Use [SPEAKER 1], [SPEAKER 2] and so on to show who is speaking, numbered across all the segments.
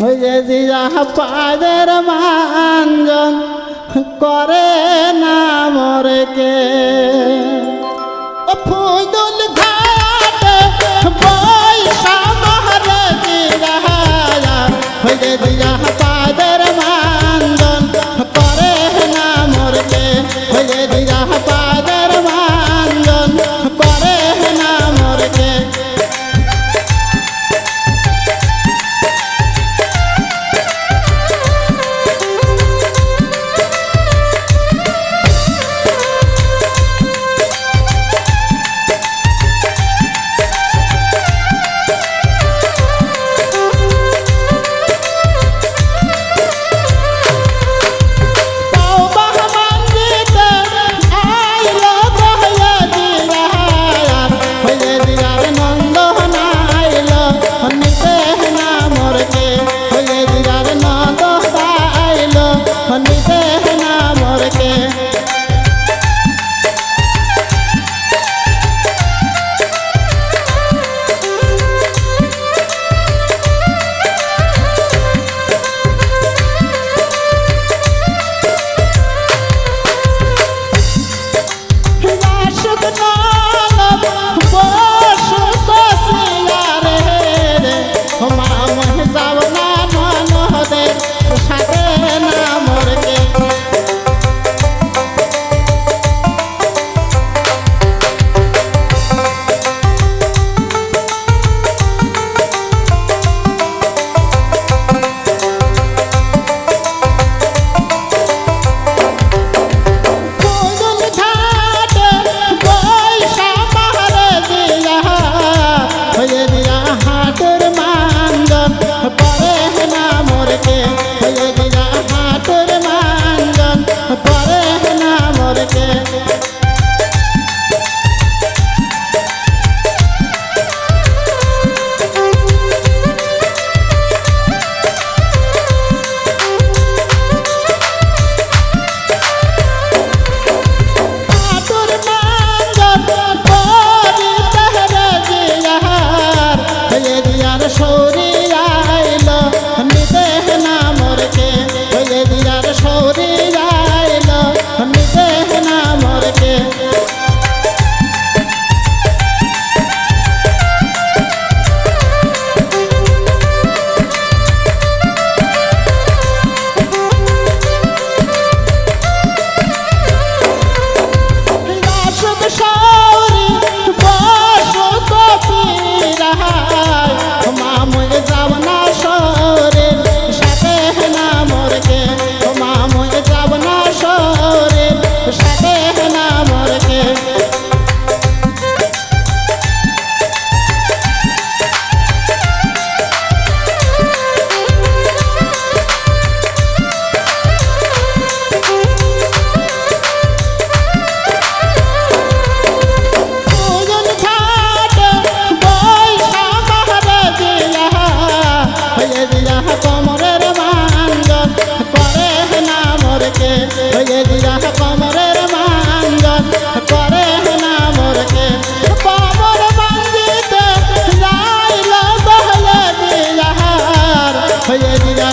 [SPEAKER 1] বুঝে পাদের মাঞ্জন করে না মরে কে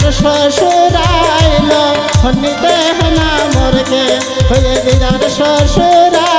[SPEAKER 1] আমার শ্বশুরাইল হন্নিতে হানা মরকে হয়ে দিদার শ্বশুরা